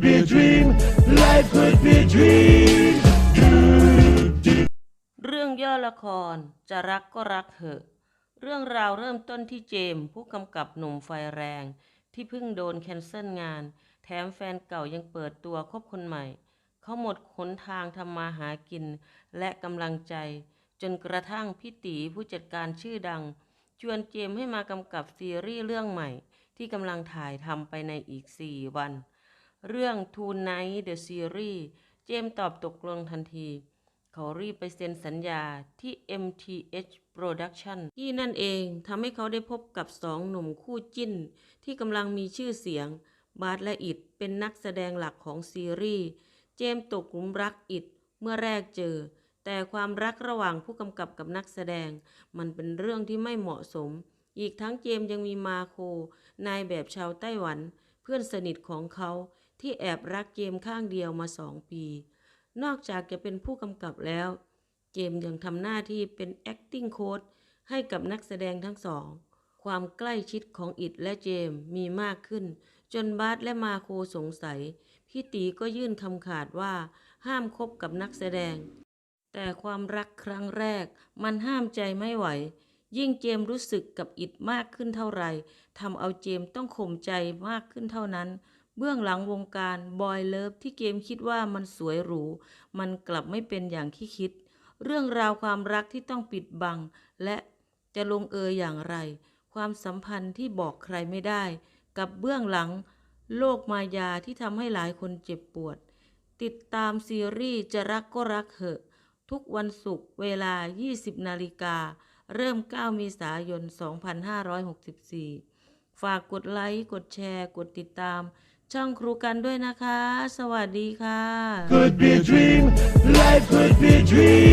be a dream. Life could be a dream. เรื่องย่อละครจะรักก็รักเหอะ เรื่องราวเริ่มต้นที่เจม ผู้กำกับหนุ่มไฟแรง ที่เพิ่งโดนแคนเซิลงาน แถมแฟนเก่ายังเปิดตัวคบคนใหม่ เขาหมดหนทางทำมาหากิน และกำลังใจ จนกระทั่งพี่ตีผู้จัดการชื่อดัง ชวนเจมให้มากำกับซีรีส์เรื่องใหม่ที่กำลังถ่ายทำไปในอีก 4 วัน เรื่อง Tonight The Series เจมตอบตกลงทันที เขารีบไปเซ็นสัญญาที่ MTH Production ที่นั่นเองทำให้เขาได้พบกับสองหนุ่มคู่จิ้น ที่กำลังมีชื่อเสียง บาร์และอิดเป็นนักแสดงหลักของซีรีส์ เจมตกหลุมรักอิดเมื่อแรกเจอ แต่ความรักระหว่างผู้กำกับกับนักแสดง มันเป็นเรื่องที่ไม่เหมาะสม อีกทั้งเจมยังมีมาโค นายแบบชาวไต้หวัน เพื่อนสนิทของเขา ที่แอบรักเจมข้างเดียวมาสองปี นอกจากจะเป็นผู้กำกับแล้ว เจมยังทำหน้าที่เป็น acting coach ให้กับนักแสดงทั้งสอง ความใกล้ชิดของอิดและเจมมีมากขึ้น จนบาสและมาโคสงสัย พี่ตีก็ยื่นคำขาดว่าห้ามคบกับนักแสดง แต่ความรักครั้งแรกมันห้ามใจไม่ไหว ยิ่งเจมรู้สึกกับอิดมากขึ้นเท่าไหร่ทำเอาเจมต้องข่มใจมากขึ้นเท่านั้น เบื้องหลังวงการบอยเลิฟที่เกมคิดว่ามันสวยหรู มันกลับไม่เป็นอย่างที่คิด เรื่องราวความรักที่ต้องปิดบัง และจะลงเอยอย่างไร ความสัมพันธ์ที่บอกใครไม่ได้ กับเบื้องหลัง โลกมายาที่ทำให้หลายคนเจ็บปวด ติดตามซีรีส์จะรักก็รักเหอะ ทุกวันศุกร์เวลา 20 นาฬิกา เริ่ม 9 เมษายน 2564 ฝากกดไลค์ กดแชร์ กดติดตาม ช่องครูกันด้วยนะคะ สวัสดีค่ะ Could be a dream. Life could be a dream.